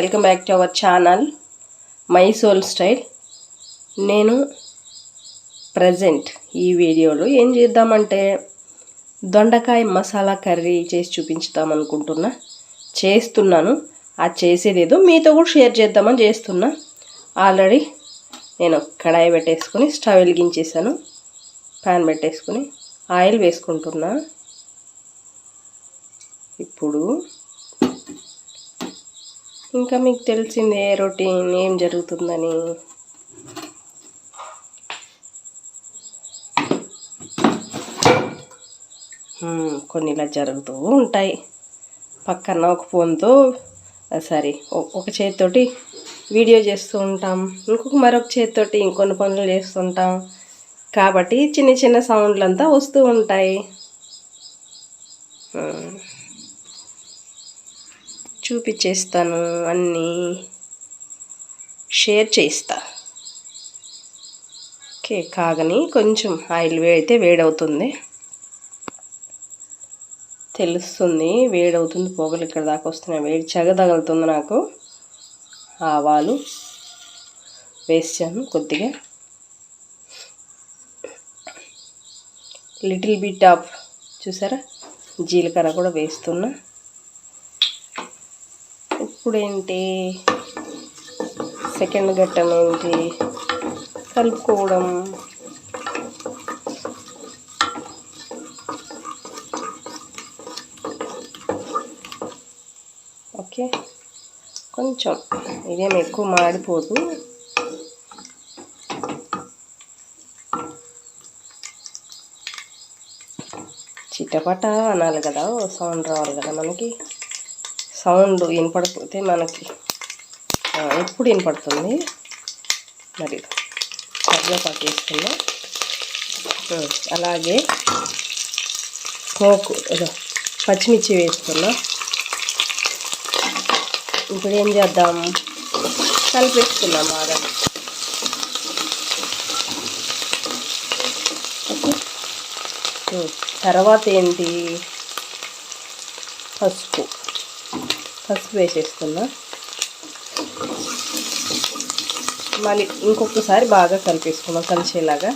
Welcome back to our channel my soul style. నేను present ఈ వీడియోలో ఏం చేద్దామంటే దొండకాయ మసాలా కర్రీ చేసి చూపించుదాం అనుకుంటున్నా. చేస్తున్నాను. ఆ చేసేదేదో మీతో కూడా షేర్ చేద్దామని చేస్తున్నా. ఆల్రెడీ నేను కడాయి పెట్టేసుకొని స్టవ్ వెలిగించేసాను ప్యాన్ పెట్టేసుకొని ఆయిల్ వేసుకుంటున్నా. ఇప్పుడు ఇంకా మీకు తెలిసిందే రొటీన్ ఏం జరుగుతుందని. కొన్ని ఇలా జరుగుతూ ఉంటాయి. పక్కన ఒక ఫోన్తో సారీ ఒక చేతితోటి వీడియో చేస్తూ ఉంటాం. ఇంకొక మరొక చేతితోటి ఇంకొన్ని పనులు చేస్తుంటాం. కాబట్టి చిన్న చిన్న సౌండ్లు అంతా వస్తూ ఉంటాయి. చూపించేస్తాను అన్నీ షేర్ చేయిస్తా. ఓకే కాగని కొంచెం ఆయిల్ వేడితే వేడవుతుంది. తెలుస్తుంది వేడవుతుంది పొగలు ఇక్కడ దాకా వస్తున్నాయి. వేడి చెగ తగులుతుంది నాకు ఆవాలు వేసాను కొద్దిగా. లిటిల్ బిట్ ఆఫ్ చూసారా? జీలకర్ర కూడా వేస్తున్నా. ఇప్పుడేంటి? సెకండ్ ఘట్టం ఏంటి కలుపుకోవడం. ఓకే. కొంచెం ఇదేం ఎక్కువ మాడిపోదు. చిట్టపట అనాలి కదా సౌండ్ రావాలి కదా మనకి. సౌండ్ వినపడిపోతే మనకి ఎప్పుడు వినపడుతుంది? మరి కరివేపాకు వేసుకున్నా అలాగే స్మోక్ పచ్చిమిర్చి వేసుకున్నా. ఇప్పుడు ఏం చేద్దాం? కలిపేసుకున్నాం బాగా. తర్వాత ఏంటి? పసుపు. పసుపు వేసేస్తున్నా. మళ్ళీ ఇంకొకసారి బాగా కలిపేసుకున్నాం కలిసేలాగా.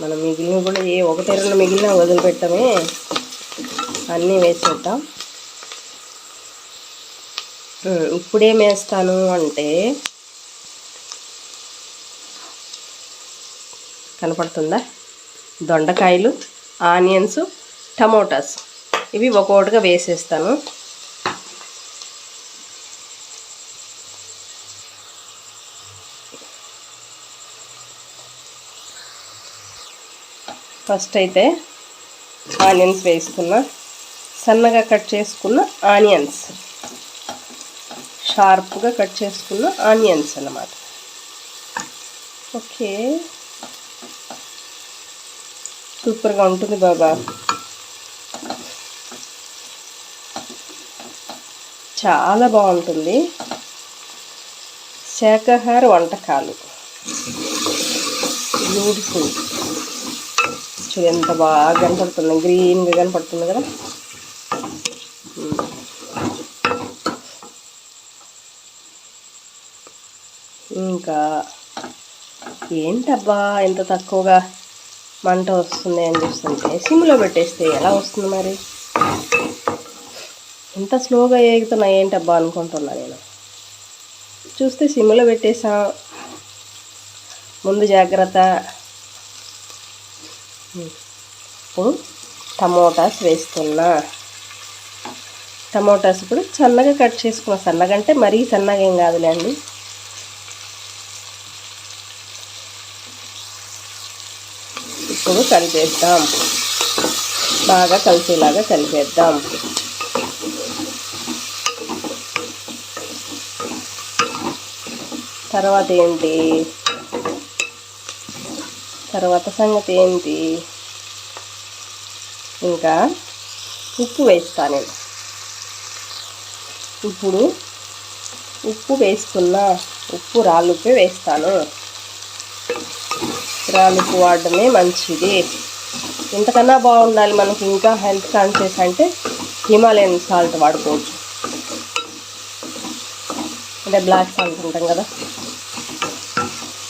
మనం మిగిలిన కూడా ఏ ఒకటి రెండు మిగిలిన వదిలిపెట్టమే. అన్నీ వేసేద్దాం. ఇప్పుడేం వేస్తాను అంటే కనపడుతుందా? దొండకాయలు ఆనియన్స్ టమోటాస్. ఇవి ఒక్కొక్కటిగా వేసేస్తాను. ఫస్ట్ అయితే ఆనియన్స్ వేసుకున్నా సన్నగా కట్ చేసుకున్న ఆనియన్స్. షార్ప్గా కట్ చేసుకున్న ఆనియన్స్ అన్నమాట. ఓకే. సూపర్గా ఉంటుంది బాబా. చాలా బాగుంటుంది. శాకాహార వంటకాలు. బ్యూటిఫుల్ చూడు ఎంత బాగా కనపడుతుంది గ్రీన్గా కనపడుతుంది కదా. ఇంకా ఏంటబ్బా ఎంత తక్కువగా మంట వస్తుంది అని చూస్తుంటే సిమ్లో పెట్టేస్తే ఎలా వస్తుంది మరి? ఎంత స్లోగా ఏగుతున్నాయి ఏంటబ్బా అనుకుంటున్నా నేను. చూస్తే సిమ్లో పెట్టేసాం ముందు జాగ్రత్త. ఇప్పుడు టమోటాస్ వేస్తున్నా. టమోటాస్ ఇప్పుడు సన్నగా కట్ చేసుకున్నా సన్నగా అంటే మరీ సన్నగా ఏం కాదులేండి ఇప్పుడు కలిపేద్దాం. బాగా కలిసేలాగా కలిపేద్దాం. తర్వాత ఏంటి? తర్వాత సంగతి ఏంటి? ఇంకా ఉప్పు వేస్తా నేను. ఇప్పుడు ఉప్పు వేస్తున్నా ఉప్పు రాళ్ళుప్పే వేస్తాను. రాళ్ళుప్పు వాడడమే మంచిది. ఇంతకన్నా బాగుండాలి మనకి ఇంకా హెల్త్ కాన్షియస్ అంటే హిమాలయన్ సాల్ట్ వాడుకోవచ్చు. అంటే బ్లాక్ సాల్ట్ ఉంటాం కదా.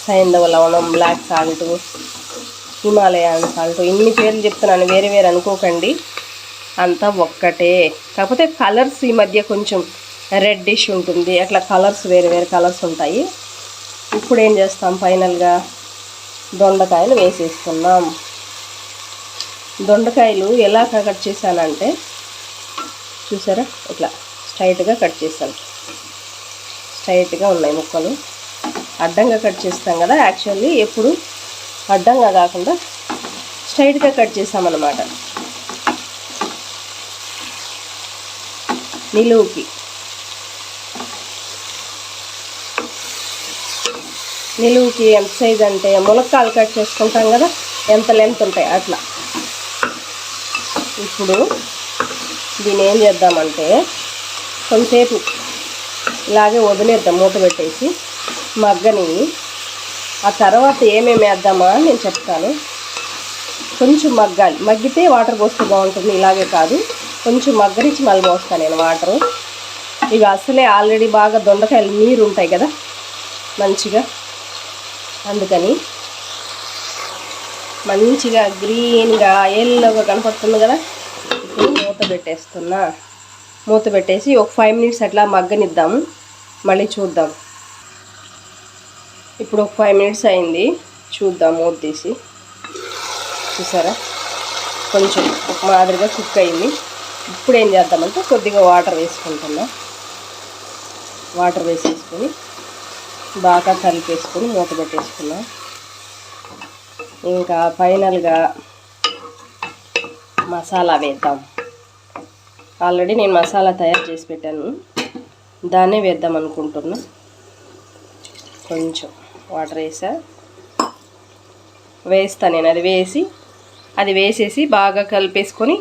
సైంధవ లవణం బ్లాక్ సాల్ట్ హిమాలయన్ సాల్ట్ ఇన్ని పేర్లు చెప్తున్నాను వేరే వేరే అనుకోకండి. అంతా ఒక్కటే. కాకపోతే కలర్స్ ఈ మధ్య కొంచెం రెడ్డిష్ ఉంటుంది. అట్లా కలర్స్ వేరే వేరే కలర్స్ ఉంటాయి. ఇప్పుడు ఏం చేస్తాం? ఫైనల్గా దొండకాయలు వేసేస్తున్నాం దొండకాయలు ఎలా కట్ చేశానంటే చూసారా? ఇట్లా స్ట్రైట్గా కట్ చేశాను. స్ట్రైట్గా ఉన్నాయి ముక్కలు. అడ్డంగా కట్ చేస్తాం కదా యాక్చువల్లీ ఎప్పుడు అడ్డంగా కాకుండా స్ట్రైట్గా కట్ చేసామన్నమాట. నిలువుకి. నిలువుకి ఎంత సైజ్ అంటే ములక్కాలు కట్ చేసుకుంటాం కదా ఎంత లెంత్ ఉంటాయి అట్లా. ఇప్పుడు దీన్ని ఏం చేద్దామంటే కొంతసేపు ఇలాగే వదిలేద్దాం మూత పెట్టేసి మగ్గని ఆ తర్వాత ఏమేమి వేద్దామా అని నేను చెప్తాను. కొంచెం మగ్గాలి. మగ్గితే వాటర్ పోస్తే బాగుంటుంది. ఇలాగే కాదు. కొంచెం మగ్గరించి మళ్ళీ పోస్తాను నేను వాటరు. ఇవి అసలే ఆల్రెడీ బాగా దొండకాయలు నీరు ఉంటాయి కదా మంచిగా. అందుకని మంచిగా గ్రీన్గా ఎల్లోగా కనపడుతుంది కదా. ఇప్పుడు మూత పెట్టేస్తున్నా. మూత పెట్టేసి ఒక ఫైవ్ మినిట్స్ అట్లా మగ్గనిద్దాము. మళ్ళీ చూద్దాం. ఇప్పుడు ఒక ఫైవ్ మినిట్స్ అయింది. చూద్దాం మూత తీసి చూసారా? కొంచెం ఒక మాదిరిగా కుక్ అయింది. ఇప్పుడు ఏం చేద్దామంటే కొద్దిగా వాటర్ వేసుకుంటున్నా. వాటర్ వేసేసుకొని బాగా కలిపేసుకొని మూత పెట్టేసుకున్నాం. ఇంకా ఫైనల్గా మసాలా వేద్దాం. ఆల్రెడీ నేను మసాలా తయారు చేసి పెట్టాను. దాన్నే వేద్దాం అనుకుంటున్నా. కొంచెం. వాటర్ వేసా. వేస్తా నేను అది వేసి అది వేసేసి బాగా కలిపేసుకొని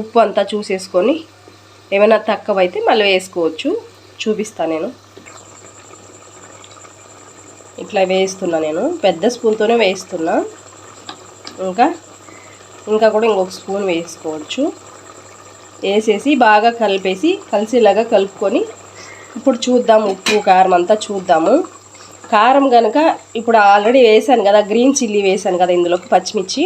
ఉప్పు అంతా చూసేసుకొని ఏమైనా తక్కువ అయితే మళ్ళీ వేసుకోవచ్చు. చూపిస్తా నేను. ఇట్లా వేస్తున్నా నేను. పెద్ద స్పూన్తోనే వేస్తున్నా. ఇంకా ఇంకా కూడా ఇంకొక స్పూన్ వేసుకోవచ్చు. వేసేసి బాగా కలిపేసి కలిసేలాగా కలుపుకొని ఇప్పుడు చూద్దాం ఉప్పు కారం అంతా చూద్దాము. కారం కనుక ఇప్పుడు ఆల్రెడీ వేసాను కదా గ్రీన్ చిల్లీ వేసాను కదా ఇందులోకి పచ్చిమిర్చి.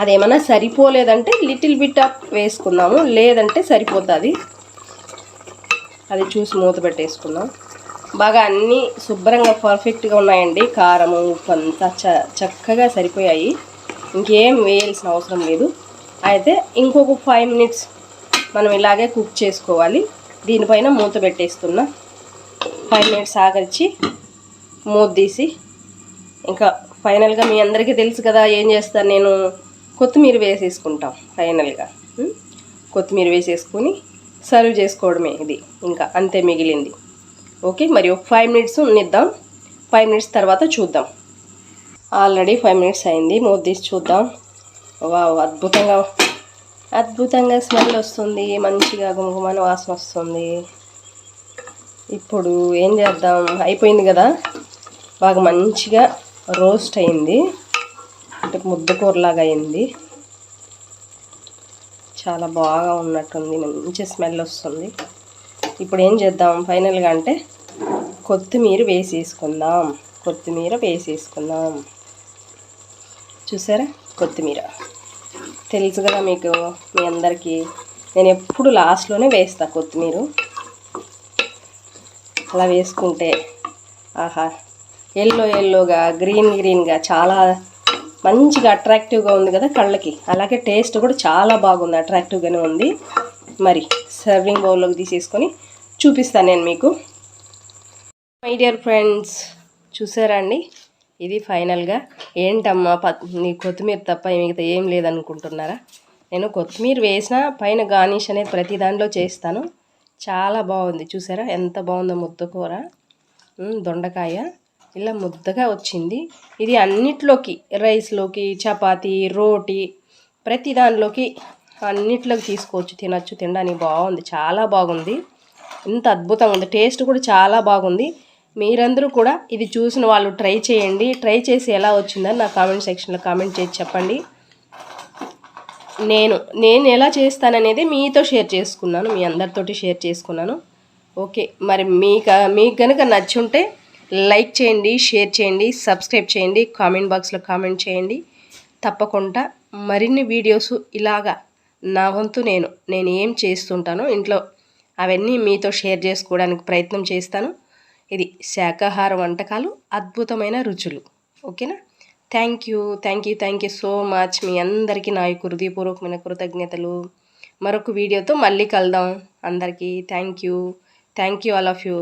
అదేమన్నా సరిపోలేదంటే లిటిల్ బిట్ ఆఫ్ వేసుకుందాము లేదంటే సరిపోతుంది అది. చూసి మూత పెట్టేసుకుందాం. బాగా అన్నీ శుభ్రంగా పర్ఫెక్ట్గా ఉన్నాయండి. కారము ఉప్పు అంతా చ చక్కగా సరిపోయాయి. ఇంకేం వేయాల్సిన అవసరం లేదు. అయితే ఇంకొక ఫైవ్ మినిట్స్ మనం ఇలాగే కుక్ చేసుకోవాలి. దీనిపైన మూత పెట్టేస్తున్నా. ఫైవ్ మినిట్స్ ఆగరిచి మూత తీసి ఇంకా ఫైనల్గా మీ అందరికీ తెలుసు కదా ఏం చేస్తాను నేను కొత్తిమీర వేసేసుకుంటాం ఫైనల్గా. కొత్తిమీర వేసేసుకొని సర్వ్ చేసుకోవడమే ఇది ఇంకా అంతే మిగిలింది. ఓకే మరి ఒక ఫైవ్ మినిట్స్ ఉన్నిద్దాం ఫైవ్ మినిట్స్ తర్వాత చూద్దాం. ఆల్రెడీ ఫైవ్ మినిట్స్ అయింది మూత తీసి చూద్దాం. వా అద్భుతంగా అద్భుతంగా స్మెల్ వస్తుంది మంచిగా గుమగుమని వాసన వస్తుంది. ఇప్పుడు ఏం చేద్దాం? అయిపోయింది కదా? బాగా మంచిగా రోస్ట్ అయింది. అంటే ముద్దకూరలాగా అయింది. చాలా బాగా ఉన్నట్టుంది. మంచి స్మెల్ వస్తుంది. ఇప్పుడు ఏం చేద్దాం? ఫైనల్గా అంటే కొత్తిమీర వేసేసుకుందాం. కొత్తిమీర వేసేసుకుందాం. చూసారా? కొత్తిమీర. తెలుసు కదా మీకు మీ అందరికీ. నేను ఎప్పుడు లాస్ట్లోనే వేస్తా కొత్తిమీర. అలా వేసుకుంటే ఆహా ఎల్లో ఎల్లోగా గ్రీన్ గ్రీన్గా చాలా మంచిగా అట్రాక్టివ్గా ఉంది కదా కళ్ళకి. అలాగే టేస్ట్ కూడా చాలా బాగుంది అట్రాక్టివ్గానే ఉంది. మరి సర్వింగ్ బౌల్లోకి తీసేసుకొని చూపిస్తాను నేను మీకు. మై డియర్ ఫ్రెండ్స్ చూసారా అండి? ఇది ఫైనల్గా ఏంటమ్మా ప నీ కొత్తిమీర తప్ప మిగతా ఏం లేదనుకుంటున్నారా? నేను కొత్తిమీర వేసిన పైన గార్నిష్ అనేది ప్రతి దాంట్లో చేస్తాను. చాలా బాగుంది. చూసారా? ఎంత బాగుందో ముద్దకూర కూర. దొండకాయ. ఇలా ముద్దగా వచ్చింది. ఇది అన్నిట్లోకి రైస్లోకి చపాతీ రోటీ ప్రతి దానిలోకి అన్నిట్లోకి తీసుకోవచ్చు. తినచ్చు తినడానికి బాగుంది. చాలా బాగుంది. ఇంత అద్భుతంగా ఉంది. టేస్ట్ కూడా చాలా బాగుంది. మీరందరూ కూడా ఇది చూసిన వాళ్ళు ట్రై చేయండి. ట్రై చేసి ఎలా వచ్చిందని నా కామెంట్ సెక్షన్లో కామెంట్ చేసి చెప్పండి. నేను నేను ఎలా చేస్తాననేది మీతో షేర్ చేసుకున్నాను మీ అందరితోటి షేర్ చేసుకున్నాను. ఓకే మరి మీకు మీకు కనుక నచ్చుంటే లైక్ చేయండి షేర్ చేయండి సబ్స్క్రైబ్ చేయండి కామెంట్ బాక్స్లో కామెంట్ చేయండి. తప్పకుండా మరిన్ని వీడియోస్ ఇలాగా నా వంతు నేను నేను ఏం చేస్తుంటానో ఇంట్లో అవన్నీ మీతో షేర్ చేసుకోవడానికి ప్రయత్నం చేస్తాను. ఇది శాకాహార వంటకాలు అద్భుతమైన రుచులు. ఓకేనా? Thank you thank you thank you so much మీ అందరికీ నా యొక్క హృదయపూర్వకమైన కృతజ్ఞతలు. మరొక వీడియోతో మళ్ళీ కలుద్దాం. అందరికీ thank you thank you all of you